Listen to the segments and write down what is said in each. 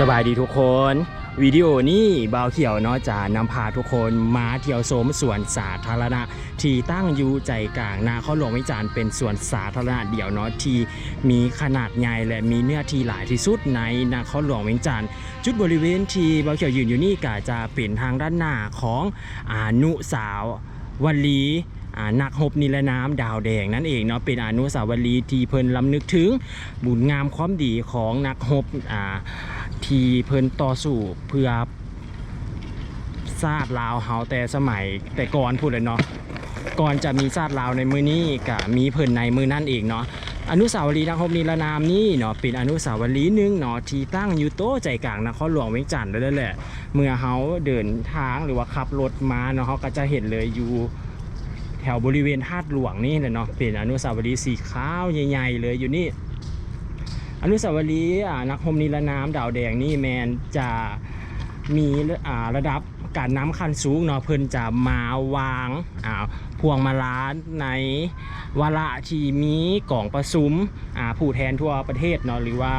สบายดีทุกคน วิดีโอนี้บาวเขียวเนาะจะนำพาทุกคนมาเที่ยวชมสวนสาธารณะ ที่ตั้งอยู่ใจกลางนาข้าวหลวงวิจารณ์เป็นสวนสาธารณะเดี่ยวเนาะที่มีขนาดใหญ่และมีเนื้อที่หลายที่สุดในนาข้าวหลวงวิจารณ์จุดบริเวณที่บาวเขียวยืนอยู่นี่ก็จะเป็นทางด้านหน้าของอนุสาววลีอ่านักฮบนิรนามดาวแดงนั่นเองเนาะเป็นอนุสาวรีย์ที่เพิ่นลำนึกถึงบุญงามความดีของนักฮบอ่า ที่เพิ่นต่อสู้เพื่อซาดลาวเฮาแต่สมัยแต่ก่อนพูดเลยเนาะก่อนจะมีซาดลาวในมือนี้ก็มีเพิ่นในมือนั่นเองเนาะอนุสาวรีย์นครนิรนามนี่เนาะเป็นอนุสาวรีย์หนึงเนาะที่ตั้งอยู่โต้ใจกลางนครหลวงเวียงจันทร์เลยแหละเมื่อเฮาเดินทางหรือว่าขับรถมาเนาะเฮาก็จะเห็นเลยอยู่แถวบริเวณธาตุหลวงนี่แหละเนาะเป็นอนุสาวรีย์สีขาวใหญ่ๆเลยอยู่นี่ อนุสาวรีย์อ่านักโฮมนิรนามดาวแดงนี่แมนจะมีอ่าระดับการน้ำคันสูงเนาะเพิ่นจะมาวางอ่าพวงมาลาในวาระที่มีกล่องประชุมอ่าผู้แทนทั่วประเทศเนาะหรือว่า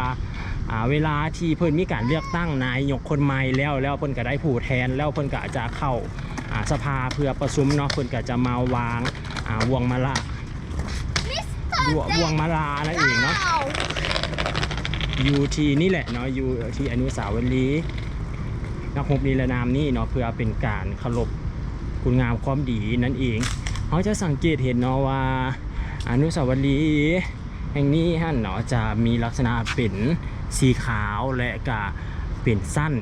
อ่าเวลาที่เพิ่นมีการเลือกตั้งนายกคนใหม่แล้วแล้วเพิ่นก็ได้ผู้แทนแล้วเพิ่นก็จะเข้าอ่าสภาเพื่อประชุมเนาะเพิ่นก็จะมาวางอ่าวงมาลาบวงมาลานั่นเองเนาะอ ยูทีนี่แหละเนาะยูทีอนุสาวรีย์นักรบนิรนามนี่เนาะเพื่อเป็นการเคารพคุณงามความดีนั่นเองเขาจะสังเกตเห็นเนาะว่าอนุสาวรีย์แห่งนี้ฮะเนาะจะมีลักษณะเป็นสีขาวและก็เป็นสั้น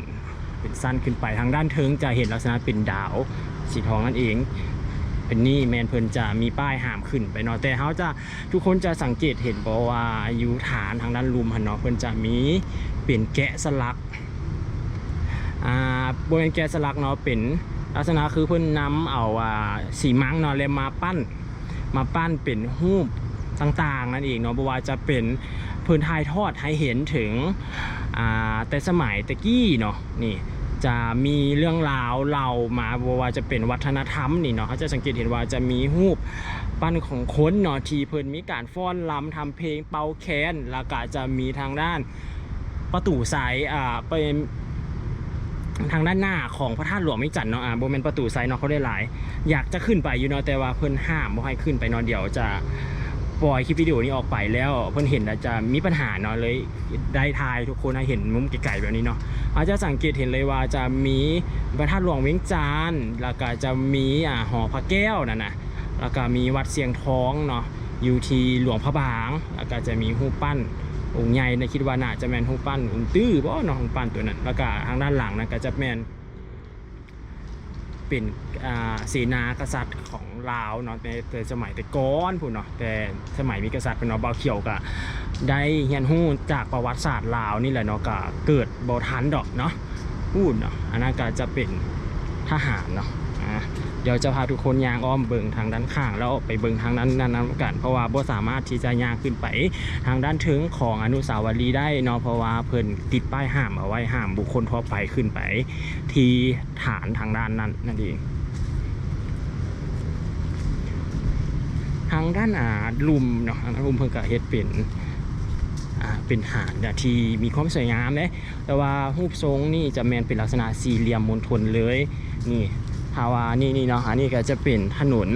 เป็นสั้นขึ้นไปทางด้านเทิงจะเห็นลักษณะเป็นดาวสีทองนั่นเอง เป็นนี่แมนเพิ่นจะมีป้ายห้ามขึ้นไปเนาะแต่เขาจะทุกคนจะสังเกตเห็นเพราะว่าอยู่ฐานทางด้านลุมหันเนาะเพิ่นจะมีเป็นแกะสลักอ่าบริเวณแกะสลักเนาะเป็นลักษณะคือเพิ่นนำเอาอ่าสีมังเนาะแล้วมาปั้น มาปั้นเป็นรูปต่างๆนั่นเองเนาะเพราะว่าจะเป็นเพิ่นถ่ายทอดให้เห็นถึงอ่าแต่สมัยตะกี้เนาะนี่ จะมีเรื่องราวเล่ามาว่าจะเป็นวัฒนธรรมนี่เนาะเขาจะสังเกตเห็นว่าจะมีรูปปั้นของคนเนาะที่เพิ่นมีการฟ้อนรำทำเพลงเป่าแคนแล้วก็จะมีทางด้านประตูสายอ่าเป็นทางด้านหน้าของพระธาตุหลวงไม่จันทน์เนาะอ่าโบเมนประตูไซเนาะเขาได้หลาย อยากจะขึ้นไปอยู่เนาะแต่ว่าเพิ่นห้ามบ่ให้ขึ้นไปเนาะเดี๋ยวจะ ปล่อยคลิปวิดีโอนี้ออกไปแล้วเพิ่อนเห็นจะมีปัญหาเนาะเลยได้ทายทุกคนเห็นมุมไกลๆแบบนี้เนาะอาจจะสังเกตเห็นเลยว่าจะมีพระธาตุหลวงเวียงจันทร์แล้วก็จะมีอ่าหอพระแก้วนั่นนะแล้วก็มีวัดเสียงท้องเนาะอยู่ที่หลวงพระบางแล้วก็จะมีหูปั้นองค์ใหญ่นะคิดว่าน่าจะแมนหูปั้นองค์ตื้อบ่เนาะหูปปั้นตัวนั้นแล้วก็ทางด้านหลังนะก็จะแมน เป็นอ่าเสนากษัตริย์ของลาวเนาะในแต่สมัยแต่ก้อนผู้เนาะแต่สมัยมีกษัตริย์เป็นเนาะเบาเขียวกะได้เฮียนฮู้จากประวัติศาสตร์ลาวนี่แหละเนาะกะเกิดบ่ทันดอกเนาะพูดเนาะอันนั้นก็จะเป็นทหารเนาะอะ ดี๋ยวจะพาทุกคนยางอ้อมเบิงทางด้านข้าง แล้วไปเบิงทางด้านนั้นกันเพราะว่าบ่สามารถที่จะยางขึ้นไปทางด้านถึงของอนุสาวรีย์ได้นาะเพราะว่าเพิ่นติดป้ายห้ามเอาไว้ห้ามบุคคลทั่วไปขึ้นไป ที่ฐานทางด้านนั้นนั่นเองทางด้านอ่าลุมเนาะทางด้านลุมเพิ่นก็เฮ็ดเป็นเป็นหาดเนี่ยที่มีความสวยงามเด้แต่ว่ารูปทรงนี่จะแมนเป็นลักษณะสี่เหลี่ยมมณฑลเลยนี่ ถ้าว่านี่นี่เนาะอันนี้ก็จะเป็นถนน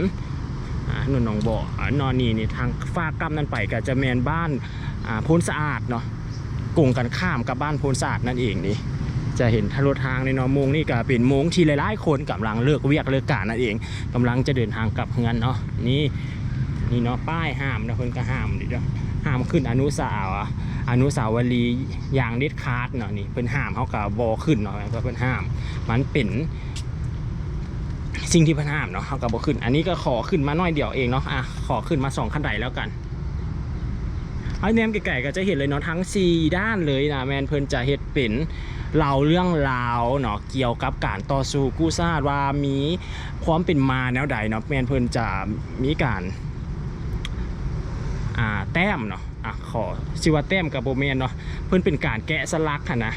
ถนนหนองบ่อนอนนี่นี่ทางฝากกำนั้นไปก็จะแมนบ้านอ่าโพนสะอาดเนาะกงกันข้ามกับบ้านโพนสะอาดนั่นเองนี่จะเห็นทางรถทางในเนาะโมงนี่ก็เป็นมงที่หลายๆคนกำลังเลิกเวียกเลิกกานั่นเองกำลังจะเดินทางกลับเฮือนเนาะนี่นี่เนาะป้ายห้ามนะเพิ่นก็ห้ามดิเด้อห้ามขึ้นอนุสาวอะอนุสาวรีย์อย่างเด็ดขาดเนาะนี่เพิ่นห้ามเขาก็บ่ขึ้นเนาะเพราะเพิ่นห้าม มันเป็น สิ่งที่พน้ามเนาะเขาก็บ่ขึ้น อันนี้ก็ขอขึ้นมาหน้อยเดียวเองเนาะอะขอขึ้นมาสองขั้นใดแล้วกันไอ้แนมไก่ๆก็จะเห็นเลยเนาะทั้งสี่ด้านเลยนะแมนเพิ่นจะเฮ็ดเป็นเล่าเรื่องราวเนาะเกี่ยวกับการต่อสู้กู้ซาดว่ามีความเป็นมาแนวใดเนาะแมนเพิ่นจะมีการอ่าแต้มเนาะอะขอชื่อว่าแต้มกับโบแมนเนาะเพิ่นเป็นการแกะสลักค่ะนะ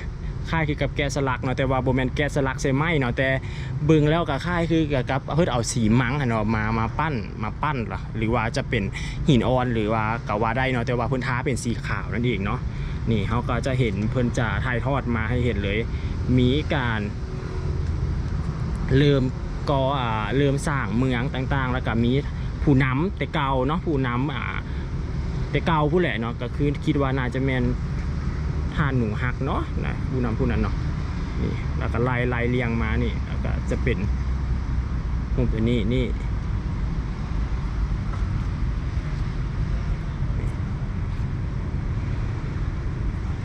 ค่ายคือกับแกะสลักเนาะแต่ว่าโบแมนแกะสลักใส่ไม้เนาะแต่เบิ่งแล้วกับค่ายคือกับเพิ่นเอาสีมังเนาะมามาปั้นมาปั้นล่ะหรือว่าจะเป็นหินอ่อนหรือว่าก็ว่าได้เนาะแต่ว่าพิ่นท้าเป็นสีขาวนั่นเองเนาะนี่เขาก็จะเห็นเพิ่นจะถ่ายทอดมาให้เห็นเลย มีการเริ่มก่ออ่าเริ่มสร้างเมืองต่างๆ แล้วก็มีผู้นำแต่เก่าเนาะผู้นำอ่าแต่เก่าผู้แหละเนาะก็คือคิดว่าน่าจะแมน ท่านหนูฮักเนาะนะผู้นำผู้นั้นเนาะนี่แล้วก็ไล่ไล่เรียงมานี่แล้วก็จะเป็นรูปอันนี้นี่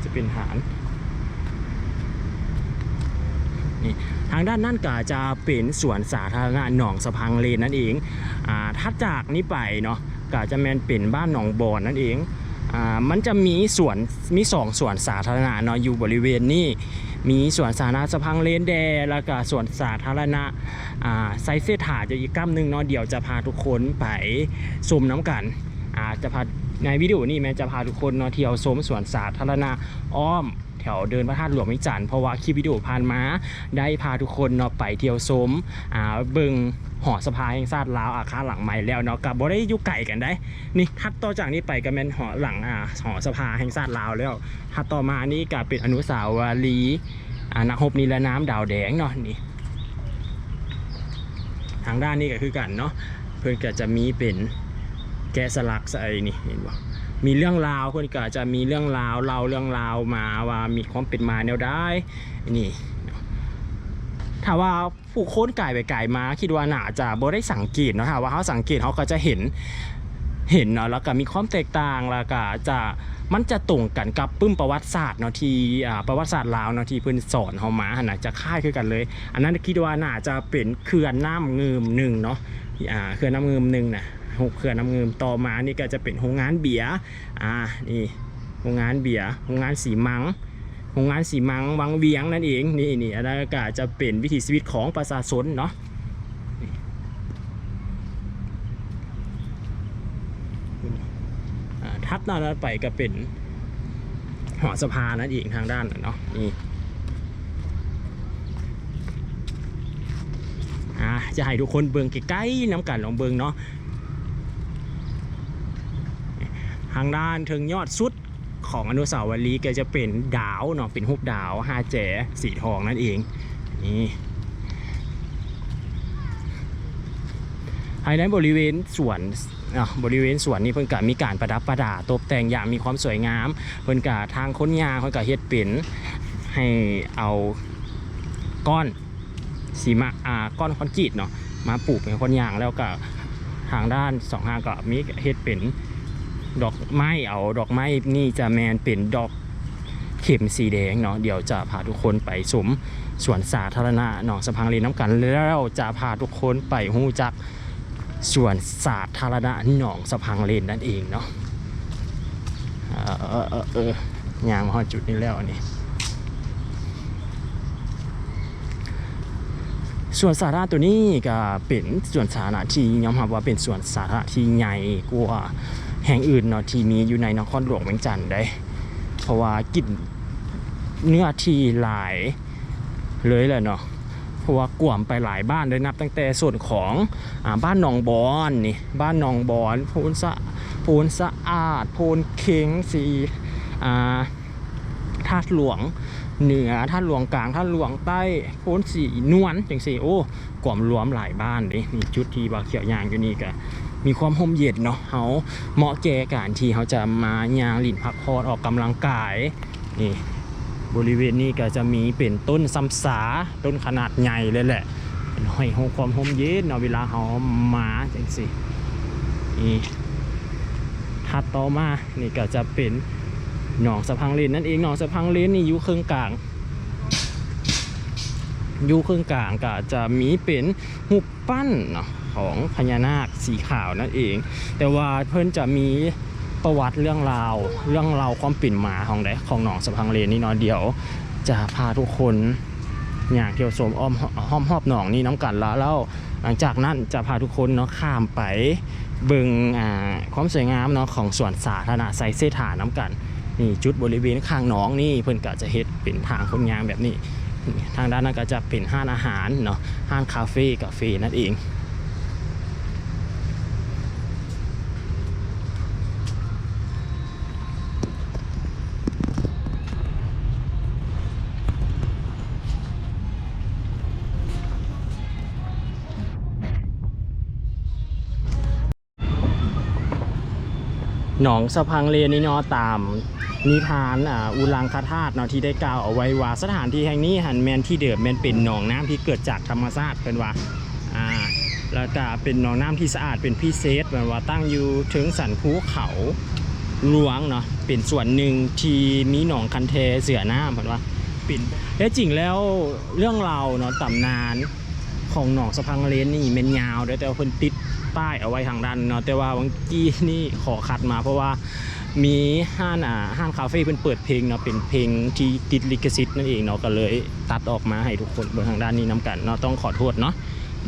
จะเป็นฐานนี่ทางด้านนั่นก็จะเป็นสวนสาธารณะหนองสะพังเลนนั่นเองอ่าถ้าจากนี้ไปเนาะก็จะแมนเป็นบ้านหนองบอนนั่นเอง มันจะมีสวนมีสองสวนสาธารณะเนาะอยู่บริเวณนี้มีสวนสาธารณะสะพังเลนแดแล้วก็สวนสาธารณะไซเซถาจะอีกกั้มหนึ่งเนาะเดี๋ยวจะพาทุกคนไปชมน้ำกันอ่าจะพา ในวิดีโอนี้แม่จะพาทุกคนเนาะเที่ยวชมสวนสาธารณะอ้อมแถวเดินพระธาตุหลวงมิจันทร์เพราะว่าคลิปวิดีโอผ่านมา ได้พาทุกคนเนาะไปเที่ยวชมอ่าบิงหอสภาแห่งชาติลาวอาคารหลังใหม่แล้วเนาะกับบ่ได้อยู่ไกลกันได้นี่ทัดต่อจากนี้ไปก็แม่นหอหลังอ่าหอสภาแห่งชาติลาวแล้วทัดต่อมานี่ก็เป็นอนุสาวรีย์อ่านักรบนิรน้ำดาวแดงเนาะนี่ทางด้านนี้ก็คือกันเนาะเพื่อนก็จะมีเป็น แกะสลักใส่นี่เห็นบ่มีเรื่องราวเพื่อนก็จะมีเรื่องราวเล่าเรื่องราวมาว่ามีความเป็นมาแนวได้นี่ถ้าว่าผู้ค้นไกายไปไกายมาคิดว่าน่าจะบ่ได้สังเกตเนาะถ้าว่าเขาสังเกตเขาก็จะเห็นเห็นเนาะแล้วก็มีความแตกต่างแล้วก็จะมันจะตรงกันกับปึ้มประวัติศาสตร์เนาะที่ประวัติศาสตร์ลาวเนาะที่เพิ่นสอนเฮามาหันน่ะจะคล้ายคือกันเลย อันนั้นคิดว่าน่าจะเป็นเขื่อนน้ำเงิมหนึ่งเนาะอ่าเขื่อนน้ำเงิมหนึ่งนะ หกเขื่อนน้ำเงิมต่อมานี่ก็จะเป็นโรงงานเบียร์อ่านี่โรงงานเบียร์โรงงานสีมังโรงงานสีมังวังเวียงนั่นเองนี่นี่อันนั้นก็จะเป็นวิถีชีวิตของประชาชนเนาะทัดหน้านั้นไปก็เป็นหอสะพานนั่นเองทางด้านเนาะนี่จะให้ทุกคนเบิงใกล้ๆน้ำกันลองเบิงเนาะ ทางด้านเทิงยอดสุดของอนุสาวรีย์ก็จะเป็นดาวเนาะเป็นรูปดาวห้าแจสีทองนั่นเองนี่ภายในบริเวณสวนบริเวณสวนนี้เพิ่นกะมีการประดับประดาตกแต่งอย่างมีความสวยงาม เพิ่นกะทางค้นยางเพิ่นกะเฮ็ดเป็นให้เอาก้อนสีมาอ่าก้อนคอนกรีตเนาะมาปลูกเป็นคนยางแล้วก็ทางด้านสองทางก็มีเฮ็ดเป็น ดอกไม้เอาดอกไม้นี่จะแมนเป็นดอกเข็มสีแดงเนาะเดี๋ยวจะพาทุกคนไปสมสวนสาธารณะหนองสะพังเลนน้ำกันแล้วจะพาทุกคนไปหูจักสวนสาธารณะหนองสะพังเลนนั่นเองเนาะเออเออเออยางมาฮอดจุดนี้แล้วนี่ส่วนสาธารณะตัวนี้ก็เป็นส่วนสาธารณะที่ยอมรับว่าเป็นส่วนสาธารณะที่ใหญ่กว่า แห่งอื่นเนาะที่มีอยู่ในนครหลวงเวียงจันทน์ได้ เพราะว่ากินเนื้อที่หลายเลยแหละเนาะเพราะว่ากวมไปหลายบ้านเลยนับตั้งแต่ส่วนของอบ้านหนองบอนนี่บ้านหนองบอนโพนสะโพนสะอาดโพนเค็งสีอ่าธาตุหลวงเหนือท่าหลวงกลางท่าหลวงใต้โพ้นสีนวลจังสีโอ้กล่อมรวมหลายบ้านเลยนี่จุดที่บาเขียวยางอยู่นี่ก็ มีความห่มเย็นเนาะเขาเหมาะแก่การที่เขาจะมายางหลินพักผ่อนออกกำลังกายนี่บริเวณนี้ก็จะมีเป็นต้นซัมสาต้นขนาดใหญ่เลยแหละเป็นห้อยหความห่มเย็นเนาะเวลาเขามาจังสินี่ถัดต่อมานี่ก็จะเป็นหนองสะพังเลนนั่นเองหนองสะพังเลนนี่อยู่ครึ่งกลางอยู่ครึ่งกลางก็จะมีเป็นหุบปั้นเนาะ ของพญานาคสีขาวนั่นเอง แต่ว่าเพิ่นจะมีประวัติเรื่องราว เรื่องราวความปิ่นหมาของไดของหนองสะพังเลนนี่เนาะเดี๋ยวจะพาทุกคนอยากเที่ยวชมอ้อมห้อมหอบหนองนี่น้ำกันล้วแล้วหลังจากนั้นจะพาทุกคนเนาะข้ามไปเบิงอ่าความสวยงามเนาะของสวนสาธารณะไซเซถาน้ำกันนี่จุดบริเวณข้างหนองนี่เพิ่นก็จะเฮ็ดเป็นทางคนยางแบบนี้ ทางด้านนั้นก็จะเป็นห้านอาหารเนาะห้านคาเฟ่กาแฟนั่นเอง หนองสะพังเลนนี่เนาะตามนิทานอ่าอุลังคธาตุเนาะที่ได้กล่าวเอาไว้ว่าสถานที่แห่งนี้หันแมนที่เดิมแมนเป็นหนองน้ำที่เกิดจากธรรมชาติเป็นว่าอ่าแล้วก็เป็นหนองน้ำที่สะอาดเป็นพิเศษเป็นว่าตั้งอยู่ถึงสันภูเขาหลวงเนาะเป็นส่วนหนึ่งที่มีหนองคันเทเสือน้ำเป็นว่าเป็นและจริงแล้วเรื่องเราเนาะตำนาน ของหนองสะพังเลนนี่เมนยาวเด้แต่ว่าเพิ่นติดป้ายเอาไว้ทางด้านเนาะแต่ว่าบางกี้นี่ขอคัดมาเพราะว่ามีห้านอ่าห้านคาเฟ่เป็นเปิดเพลงเนาะเป็นเพลงที่ติดลิขสิทธิ์นั่นเองเนาะก็เลยตัดออกมาให้ทุกคนเบิ่งทางด้านนี้นํกันเนาะต้องขอโทษเนาะ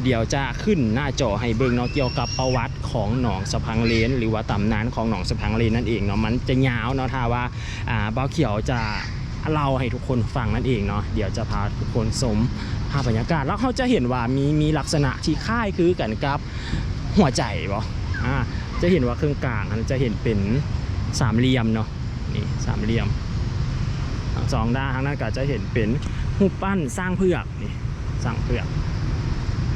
เดี๋ยวจะขึ้นหน้าจอให้เบิ่งเนาะเกี่ยวกับประวัติของหนองสะพังเลน หรือว่าตำนานของหนองสะพังเลนนั่นเองเนาะมันจะยาวเนาะถ้าว่าอ่าเบาเขียวจะ เล่าให้ทุกคนฟังนั่นเองเนาะเดี๋ยวจะพาทุกคนชมภาพบรรยากาศแล้วเขาจะเห็นว่ามีมีลักษณะที่คล้ายคือกันกับหัวใจบ่อ่าจะเห็นว่าเครื่องกลางอันจะเห็นเป็นสามเหลี่ยมเนาะนี่สามเหลี่ยมทั้งสองด้านทางนั้นก็จะเห็นเป็นรูปั้นสร้างเผือกนี่สร้างเผือก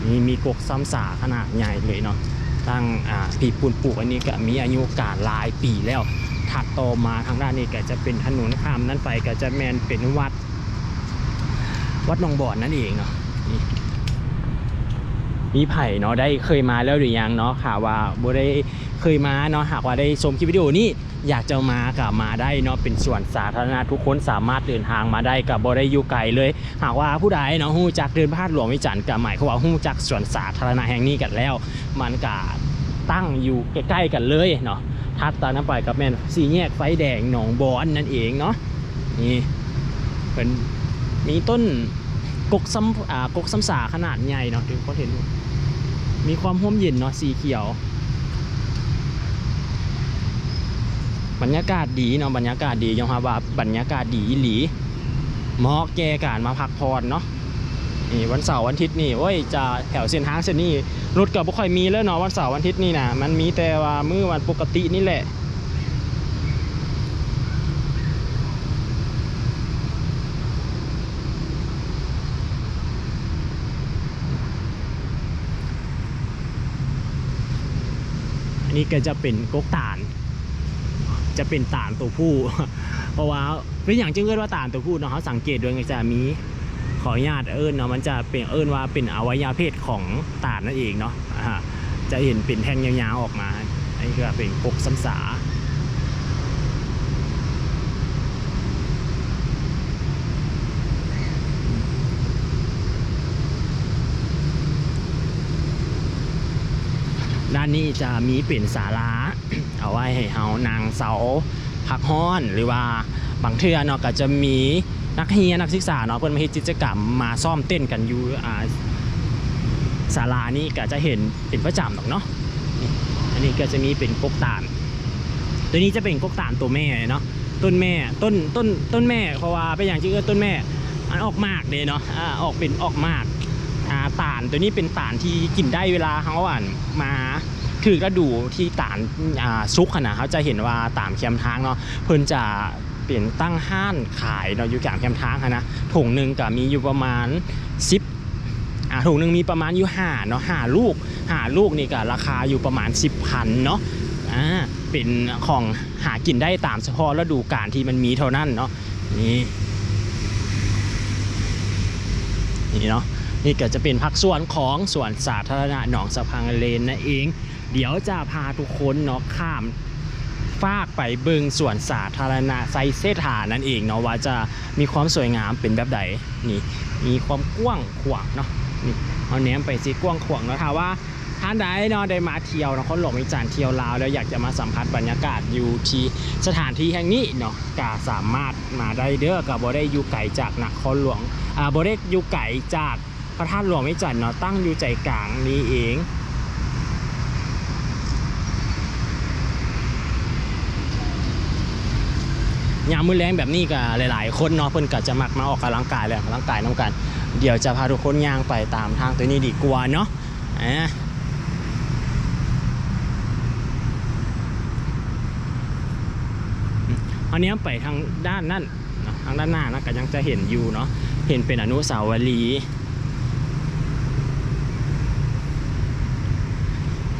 นี่มีกกซ้ำสาขนาดใหญ่เลยเนาะตั้งอ่าปีปูนปลูกอันนี้ก็มีอายุการหลายปีแล้ว ถัดต่อมาทางด้านนี้ก็จะเป็นถนนข้ามนั้นไปก็จะแมนเป็นวัด วัดหนองบ่อนนั่นเองเนาะนี่มีไผ่เนาะได้เคยมาแล้วหรือยังเนาะค่ะว่าบ่ได้เคยมาเนาะหากว่าได้ชมคลิปวิดีโอนี้อยากจะมากับมาได้เนาะเป็นส่วนสาธารณะทุกคนสามารถเดินทางมาได้กับบได้อยู่ไกลเลย หากว่าผู้ใดเนาะฮู้จักเดินพาดหลวงวิจันทร์กับหมายควาว่าฮู้จักส่วนสาธารณะแห่งนี้กันแล้ว มันก็ตั้งอยู่ใกล้ๆกันเลยเนาะ ทัดตามน้ำไปกับแม่นสี่แยกไฟแดงหนองบอนนั่นเองเนาะนี่เป็นมีต้นกกซ้ำอ่ากกซ้ำสาขนาดใหญ่เนาะทุกคนเห็นมีความห่มเย็นเนาะสีเขียวบรรยากาศดีเนาะบรรยากาศดียอมรับว่าบรรยากาศดีอีหลีเหมาะแก่การมาพักผ่อนเนาะ นี่วันเสาร์วันอาทิตย์นี่โอ้ยจะแถวเส้นทางเส้นนี้รถก็บ่ค่อยมีแล้วเนาะวันเสาร์วันอาทิตย์นี่นะมันมีแต่ว่ามื้อวันปกตินี่แหละอันนี้ก็จะเป็นกกตาลจะเป็นตาลตัวผู้ เพราะว่าเป็นอย่างจึงเอิ้นว่าตาลตัวผู้เนาะเขาสังเกตด้วยก็จะมี ขออนุญาตเอิ้นเนาะมันจะเป็นเอิ้นว่าเป็นอวัยวะเพศของตาลนั่นเองเนาะจะเห็นเป็นแท่งยาวๆออกมาอันนี้ก็เป็นกกซ้ำสาด้านนี้จะมีเป็นศาลาเอาไว้ให้เฮานางเสาพักฮ้อนหรือว่าบางเทื่อเนาะก็จะมี นักเรียนนักศึกษาเนาะเพิ่นมาเฮ็ดกิจกรรมมาซ่อมเต้นกันอยู่อ่าศาลานี้ก็จะเห็นเป็นประจำหรอกเนาะอันนี้ก็จะมีเป็นกกตาลตัวนี้จะเป็นกกตาลตัวแม่เนาะต้นแม่ต้นต้นต้นแม่เพราะว่าเป็นอย่างที่เอิ้นต้นแม่อันออกมากเด้เนาะอ่าออกเป็นออกมากอ่าตาลตัวนี้เป็นตาลที่กินได้เวลาเขาอ่านมาถือกระดูที่ตาลอ่าซุกขนาดเขาจะเห็นว่าตามแคมทางเนาะเพิ่นจะ เปลี่ยนตั้งห้านขายเนาะอยู่กลางแคมทางหั้นะถุงหนึ่งก็มีอยู่ประมาณ10อ่าถุงหนึ่งมีประมาณอยู่ห้าเนาะห้าลูกห้าลูกนี่ก็ราคาอยู่ประมาณ10พันเนาะอ่าเป็นของหากินได้ตามเฉพาะฤดูกาลที่มันมีเท่านั้นเนาะนี่นี่เนาะนี่ก็จะเป็นพักส่วนของสวนสาธารณะหนองสะพังเลนนั่นเอง เดี๋ยวจะพาทุกคนเนาะข้าม ฟากไปเบิงสวนสาธารณะไซเซถานั่นเองเนาะว่าจะมีความสวยงามเป็นแบบใดนี่มีความกว้างขวางเนาะนี่เอาแหนมไปสิกว้างขวางเนาะถ้าว่าท่านใดเนาะได้มาเที่ยวเนาะคนหลงวิจารณ์เที่ยวลาวแล้วอยากจะมาสัมผัสบรรยากาศอยู่ที่สถานที่แห่งนี้เนาะก็สามารถมาได้เด้อกับบ่ได้อยู่ไกลจากนครหลวงอ่าบ่ได้อยู่ไกลจากพระธาตุหลวงไม่จันทร์เนาะตั้งอยู่ใจกลางนี้เอง ยามมื้อแรงแบบนี้ก็หลาย ๆ คนเนาะเพิ่นก็จะมักมาออกกำลังกายแหละกกำลังกายน้ำกัน เดี๋ยวจะพาทุกคนย่างไปตามทางตัวนี้ดีกว่าเนาะอ่าอันนี้ไปทางด้านนั่นทางด้านหน้านะก็ยังจะเห็นอยู่เนาะเห็นเป็นอนุสาวรีย์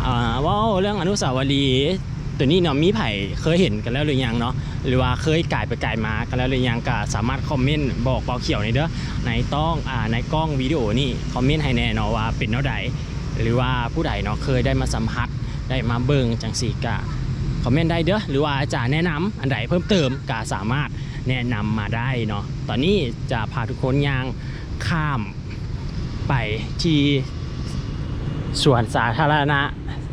อ่าว่าเรื่องอนุสาวรีย์ ตัวนี้เนาะมีไผ่เคยเห็นกันแล้วหรือยังเนาะหรือว่าเคยก่ายไปก่ายมากันแล้วหรือยังก็สามารถคอมเมนต์บอกเบาเขียวในอยเด้อในต้องอ่าในกล้องวิดีโอนี่คอมเมนต์ให้แน่เนาะว่าเป็นเท่าใดหรือว่าผู้ใดเนาะเคยได้มาสัมผัสได้มาเบิ่งจังสีกะคอมเมนต์ได้เด้อหรือว่าอาจารย์แนะนำอันใดเพิ่มเติมก็สามารถแนะนำมาได้เนาะตอนนี้จะพาทุกคนย่างข้ามไปที่สวนสาธารณะ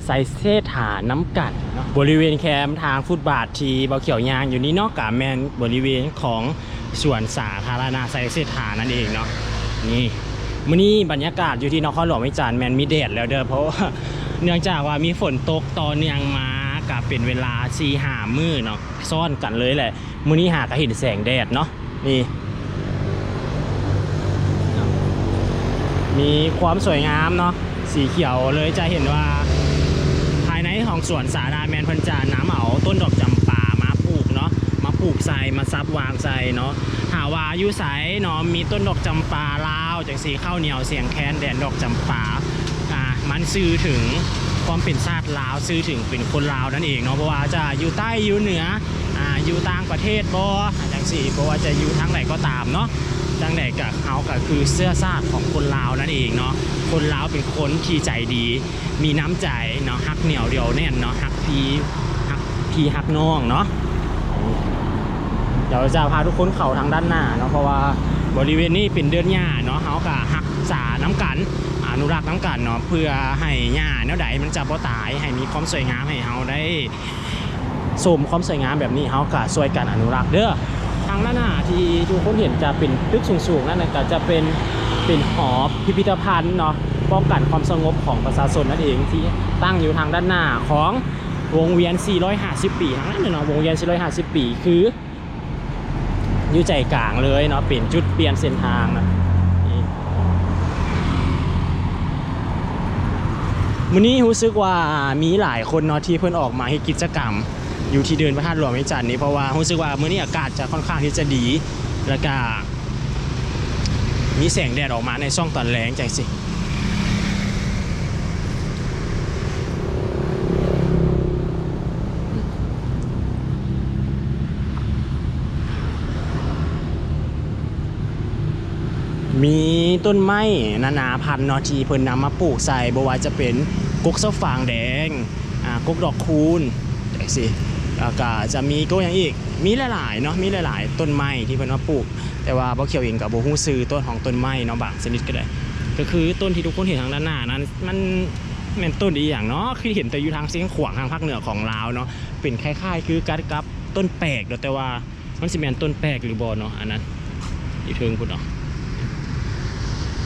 ไซเซฐาน้ำกัด บริเวณแคมป์ทางฟุตบาททีเบาเขียวยางอยู่นี่นอกกาแมนบริเวณของสวนสาธารณะไซเซฐานั่นเองเนาะนี่มื้อนี้บรรยากาศอยู่ที่นครหลวงวิจารณ์แมนมีแดดแล้วเด้อเพราะว่าเนื่องจากว่ามีฝนตกต่อเนื่องมากับเป็นเวลา4ีหามือเนาะซ่อนกันเลยแหละมื้อนี้หากระห็นแสงแดดเนาะนี่มีความสวยงามเนาะสีเขียวเลยจะเห็นว่า นของสวนสาธารณะแมนพันจาน้ำเอาต้นดอกจำปามาปลูกเนาะมาปลูกใส่มาซับวางใส่เนาะหาวายุไสเนาะมีต้นดอกจำปาลาวจากสีข้าวเหนียวเสียงแคนแดนดอกจำปาอ่ามันซื้อถึงความเป็นชาติลาวซื้อถึงเป็นคนลาวนั่นเองเนาะเพราะว่าจะอยู่ใต้อยู่เหนืออ่าอยู่ต่างประเทศบ่จังสี่เพราะว่าจะอยู่ทั้งไหนก็ตามเนาะ จังใดกับเขาก็คือเสื้อซาดของคนลาวนั่นเองเนาะคนลาวเป็นคนที่ใจดี มีน้ำใจเนาะฮักเหนียวเดียวแน่นเนาะฮักพีฮักพีฮักน้องเนาะเดี๋ยวจะพาทุกคนเข้าทางด้านหน้าเนาะเพราะว่าบริเวณนี้เป็นเดือนหญ้าเนาะเขาก็ฮักษาน้ำกันอนุรักษ์น้ำกันเนาะเพื่อให้หญ้าแนวใดมันจะบ่ตายให้มีความสวยงามให้เขาได้ชมความสวยงามแบบนี้เขาก็ช่วยกันอนุรักษ์เด้อางด้านหน้าที่ทุกคนเห็นจะเป็นตึกสูงๆนั่นนะก็จะเป็นเป็นหอพิพิธภัณฑ์เนาะป้องกันความสงบของประชาชนนั่นเองที่ตั้งอยู่ทางด้านหน้าของวงเวียน 450 ปีทางนั้นเนาะวงเวียน 450 ปีคืออยู่ใจกลางเลยเนาะเป็นจุดเปลี่ยนเส้นทางนะมื้อนี้รู้สึกว่ามีหลายคนเนาะที่เพิ่นออกมาให้กิจกรรม อยู่ที่เดินพระธาตุหลวงวิจันนี้เพราะว่ารู้สึกว่าเมื้อนี้อากาศจะค่อนข้างที่จะดีแล้วก็มีแสงแดดออกมาในช่องตอนแรงจังสิมีต้นไม้นานาพันธุ์เนาะที่เพิ่นนำมาปลูกใส่บ่ว่าจะเป็นกกเสะฝางแดงอ่ากกดอกคูณจังสิ แล้วก็จะมีกกอย่างอีก มีหลายๆเนาะมีหลาย ๆ ต้นไม้ที่เพิ่นมาปลูก แต่ว่าบ่เขียวเองกับบ่ฮู้ซื้อต้นของต้นไม้เนาะบางชนิดก็ได้ ก็คือต้นที่ทุกคนเห็นทางด้านหน้านั้นมันแม่นต้นอีหยังเนาะคือเห็นแต่อยู่ทางเสียงขวางทางภาคเหนือของลาวเนาะเป็นคล้ายๆ คือกัดกับต้นแปลกแต่ว่ามันสิแม่นต้นแปลกหรือบ่เนาะอันนั้นอยู่เทิงพุ่นเนาะ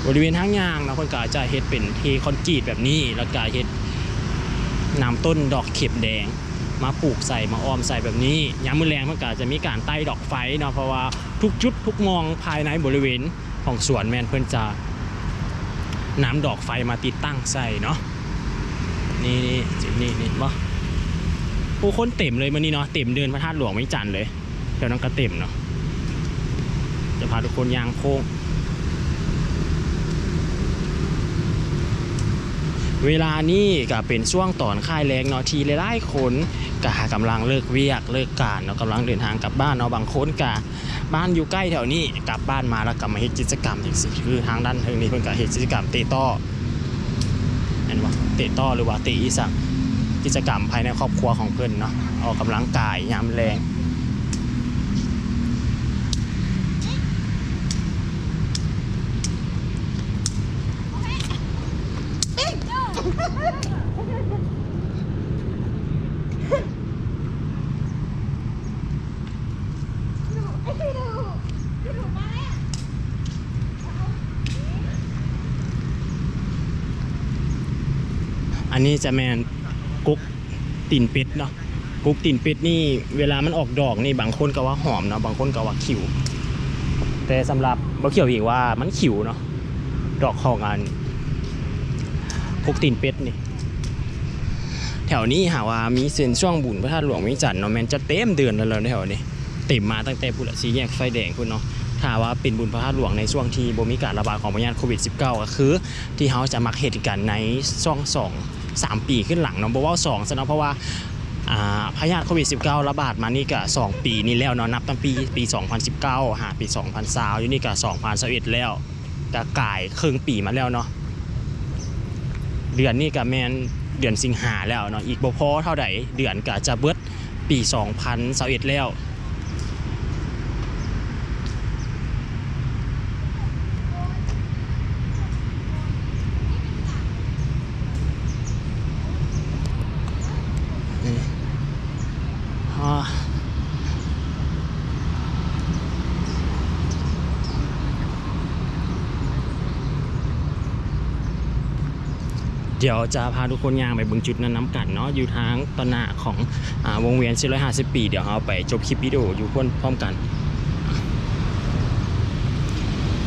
บริเวณทางยางนะคนก็จะเฮ็ดเป็นเทคอนกรีตแบบนี้ แล้วก็เฮ็ดนำต้นดอกเข็มแดง มาปลูกใส่มาอ้อมใส่แบบนี้ยามมื้อแรงมันก็จะมีการใต้ดอกไฟเนาะเพราะว่าทุกจุดทุกมองภายในบริเวณของสวนแมนเพิ่นจะน้ำดอกไฟมาติดตั้งใส่เนาะนี่นี่จุดนี้นี่บ่ผู้คนเต็มเลยมื้อนี้เนาะเต็มเดินพระธาตุหลวงไม่จันเลยเดี๋ยวนั้นก็เต็มเนาะจะพาทุกคนยางโค้ง เวลานี้ก็เป็นช่วงตอนค่ายแรงเนาะทีหลายๆคนก็กำลังเลิกเวียกเลิกการเนาะกำลังเดินทางกลับบ้านเนาะบางคนก็บ้านอยู่ใกล้แถวนี้กลับบ้านมาแล้วก็มาเฮ็ดกิจกรรมจังซี่คือทางด้านทางนี้เพิ่นก็เฮ็ดกิจกรรมเตะต้อเห็นบ่เตะต้อหรือว่าเตะอีสังกิจกรรมภายในครอบครัวของเพิ่นเนาะออกกำลังกายยามแรงอันนี้ จะแมนกุ๊กตีนเป็ดเนาะกุ๊กตีนเป็ดนี่เวลามันออกดอกนี่บางคนก็ว่าหอมเนาะบางคนก็ว่าขิว แต่สำหรับบ่เขียวอีกว่ามันขิวเนาะดอกของอันกุ๊กตีนเป็ดนี่แถวนี้หาว่ามีเส้นช่วงบุญพระธาตุหลวงวิจันทร์เนาะแมนจะเต็มเดือนแล้วแถวนี้เต็มมาตั้งแต่พุ่นละสีแยกไฟแดงพุ่นเนาะถ้าว่าเป็นบุญพระธาตุหลวงในช่วงที่บ่มีการระบาดของพยาธิโควิด -19 ก็คือ ที่เขาจะมักเหตุกันในช่วงสอง สามปีขึ้นหลังเนาะบ่ว่าสองซะเนาะเพราะว่าอ่าพยาธิโควิด -19 ระบาดมานี่ก็2 ปีนี่แล้วเนาะนับตั้งปีปี 2019 หาปี 2020อยู่นี่ก็2021แล้วก็กลายครึ่งปีมาแล้วเนาะเดือนนี้ก็แมนเดือนสิงหาแล้วเนาะอีกบ่พอเท่าใดเดือนก็จะเบิดปี 2021แล้ว อ่า เดี๋ยวจะพาทุกคนย่างไปบึงจุดนั้นน้ำกันเนาะอยู่ทางตอนหน้าของอวงเวียน450 ปี เดี๋ยวเราไปจบคลิปวิดีโออยู่พ่นพร้อมกัน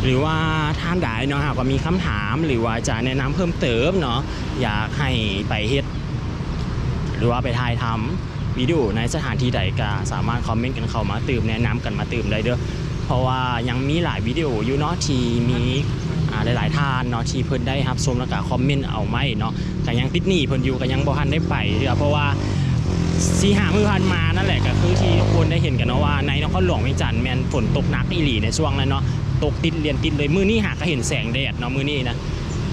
หรือว่าท่านใดเนาะหากว่ามีคำถามหรือว่าจะแนะนำเพิ่มเติมเนาะอยากให้ไปเฮ็ดหรือว่าไปถ่ายทำวิดีโอในสถานที่ใดก็สามารถคอมเมนต์กันเข้ามาตื่มแนะนำกันมาตื่มได้เด้อเพราะว่ายังมีหลายวิดีโออยู่เนาะที่มี หลายๆท่านเนาะที่เพิ่นได้รับชมแล้วก็คอมเมนต์เอาไม่เนาะก็ยังติดหนี้เพิ่นอยู่ก็ยังบ่ทันได้ไปเด้อเพราะว่าสีหามือพันมานั่นแหละก็คือที่ทุกคนได้เห็นกันเนาะว่าในนครหลวงเวียงจันทน์แม่นฝนตกหนักอีหลีในช่วงนั้นเนาะตกติดเรียนติดเลยมือนี้หากก็เห็นแสงแดดเนาะมือนี้นะ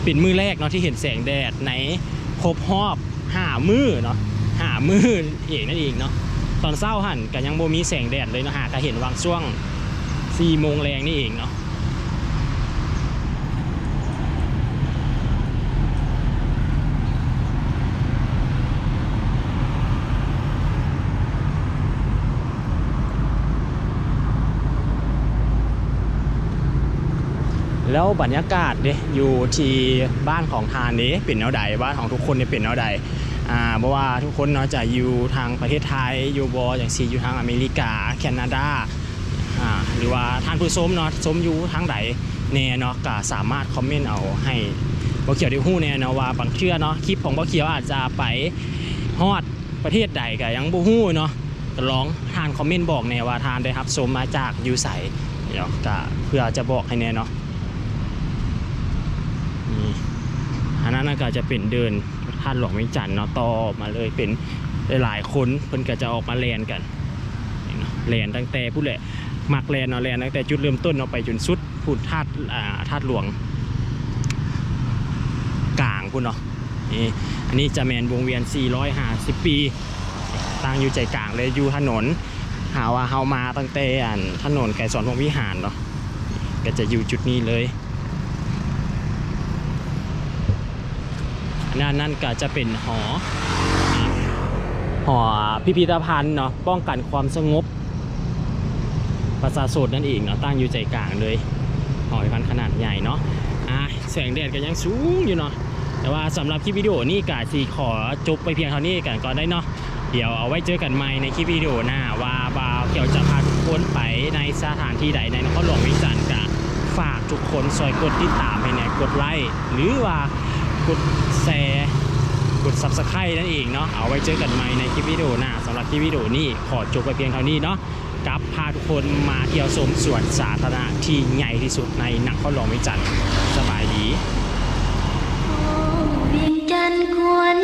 เป็นมือแรกเนาะที่เห็นแสงแดดในครบรอบห้ามือเนาะหามือเองนั่นเองเนาะตอนเศร้าหันก็ยังโบมีแสงแดดเลยเนาะหาก็เห็นวางช่วง4โมงแรงนี่เองเนาะ แล้วบรรยากาศเด้อยู่ที่บ้านของทานเด้เป็นแนวใดบ้านของทุกคนเนี่ยเป็นแนวใดอ่าเพราะว่าทุกคนเนาะจะอยู่ทางประเทศไทยอยู่บออย่างซีอยู่ทางอเมริกา แคนาดาอ่าหรือว่าท่านผู้ชมเนาะชมอยู่ทางใดแน่เนาะก็สามารถคอมเมนต์เอาให้บ่เขียวได้ฮู้แน่เนาะว่าบางเชื่อเนาะคลิปของบ่เขียวอาจจะไปฮอดประเทศใดก็ยังบ่ฮู้เนาะก็ลองทานคอมเมนต์บอกแน่ว่าทานได้รับชมมาจากยูไสเดี๋ยวก็เพื่อจะบอกให้แน่เนาะนี่ อันนั้นก็จะเป็นเดินท่านหลวงเวียงจันทน์เนาะต่อมาเลยเป็นหลายๆคนเพิ่นก็จะออกมาแลนกันเนาะแลนตั้งแต่ผู้แหละมักแลนเนาะแลนตั้งแต่จุดเริ่มต้นเนาะไปจนสุดพูดธาตุอ่าธาตุหลวงกลางพุ่นเนาะนี่อันนี้จะแมนวงเวียน 450 ปี ตั้งอยู่ใจกลางเลยอยู่ถนน หาว่าเฮามาตั้งแต่อันถนนไก่สอนวงวิหารเนาะก็จะอยู่จุดนี้เลย นั่นนั่นก็จะเป็นหอ หอพิพิธภัณฑ์เนาะป้องกันความสงบประชาชนนั่นเองเนาะตั้งอยู่ใจกลางเลยหอพิพิธภัณฑ์ขนาดใหญ่เนาะอะแสงแดดก็ยังสูงอยู่เนาะแต่ว่าสำหรับคลิปวิดีโอนี่กาสีขอจบไปเพียงเท่านี้กันก่อนได้เนาะเดี๋ยวเอาไว้เจอกันใหม่ในคลิปวิดีโอหน้าว่าบาวเกี่ยวจะพาทุกคนไปในสถานที่ใดในนครหลวงวิจันทร์กะฝากทุกคนซอยกดติดตามให้เนี่ยกดไลค์หรือว่า กดแชร์กด subscribe นั่นเองเนาะเอาไว้เจอกันใหม่ในคลิปวิดีโอหน้าสำหรับคลิปวิดีโอนี้ขอจบไปเพียงเท่านี้เนาะกับพาทุกคนมาเที่ยวชมสวนสาธารณะที่ใหญ่ที่สุดในนครหลวงวิจันทร์สบายดีเวียงจันทร์ควร